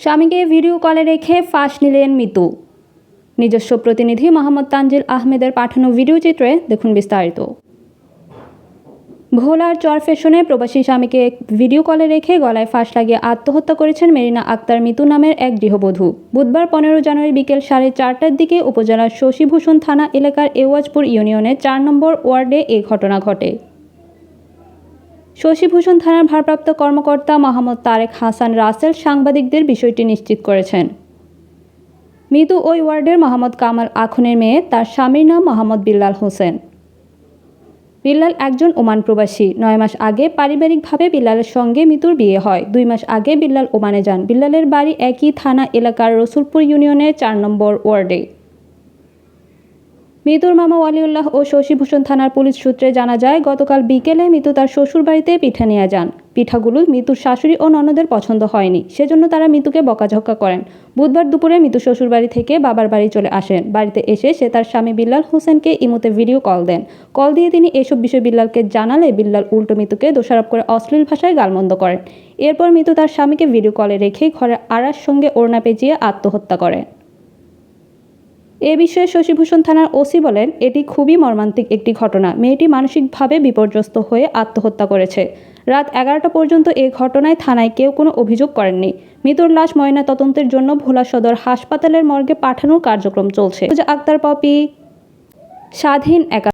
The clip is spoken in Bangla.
স্বামীকে ভিডিও কলে রেখে ফাঁস নিলেন মিতু। নিজস্ব প্রতিনিধি মোহাম্মদ তানজিল আহমেদের পাঠানো ভিডিও চিত্রে দেখুন বিস্তারিত। ভোলার চরফেশনে প্রবাসী স্বামীকে ভিডিও কলে রেখে গলায় ফাঁস লাগিয়ে আত্মহত্যা করেছেন মেরিনা আক্তার মিতু নামের এক গৃহবধূ। বুধবার পনেরো জানুয়ারি বিকেল সাড়ে চারটার দিকে উপজেলার শশীভূষণ থানা এলাকার এওয়াজপুর ইউনিয়নের চার নম্বর ওয়ার্ডে এই ঘটনা ঘটে। শশীভূষণ থানার ভারপ্রাপ্ত কর্মকর্তা মোহাম্মদ তারেক হাসান রাসেল সাংবাদিকদের বিষয়টি নিশ্চিত করেছেন। মিতু ওই ওয়ার্ডের মোহাম্মদ কামাল আখনের মেয়ে, তার স্বামীর নাম মোহাম্মদ বিল্লাল হোসেন। বিল্লাল একজন ওমান প্রবাসী। নয় মাস আগে পারিবারিকভাবে বিল্লালের সঙ্গে মিতুর বিয়ে হয়। দুই মাস আগে বিল্লাল ওমানে যান। বিল্লালের বাড়ি একই থানা এলাকার রসুলপুর ইউনিয়নের চার নম্বর ওয়ার্ডে। মিতুর মামা ওয়ালিউল্লাহ ও শশীভূষণ থানার পুলিশ সূত্রে জানা যায়, গতকাল বিকেলে মিতু তার শ্বশুরবাড়িতে পিঠা নিয়ে যান। পিঠাগুলো মিতুর শাশুড়ি ও ননদের পছন্দ হয়নি, সেজন্য তারা মিতুকে বকাঝক্কা করেন। বুধবার দুপুরে মিতু শ্বশুরবাড়ি থেকে বাবার বাড়ি চলে আসেন। বাড়িতে এসে সে তার স্বামী বিল্লাল হোসেনকে ইমুতে ভিডিও কল দেন। কল দিয়ে তিনি এসব বিষয় বিল্লালকে জানালে বিল্লাল উল্টো মিতুকে দোষারোপ করে অশ্লীল ভাষায় গালমন্দ করেন। এরপর মিতু তার স্বামীকে ভিডিও কলে রেখে ঘরের আড়ার সঙ্গে ওড়না পেঁচিয়ে আত্মহত্যা করেন এ বিষয়ে শশীভূষণ থানার ওসি বলেন, এটি খুবই মর্মান্তিক একটি ঘটনা। মেয়েটি মানসিকভাবে বিপর্যস্ত হয়ে আত্মহত্যা করেছে। রাত এগারোটা পর্যন্ত এ ঘটনায় থানায় কেউ কোনো অভিযোগ করেননি। মৃতর লাশ ময়না তদন্তের জন্য ভোলা সদর হাসপাতালের মর্গে পাঠানোর কার্যক্রম চলছে। আক্তার, পপি, স্বাধীন একা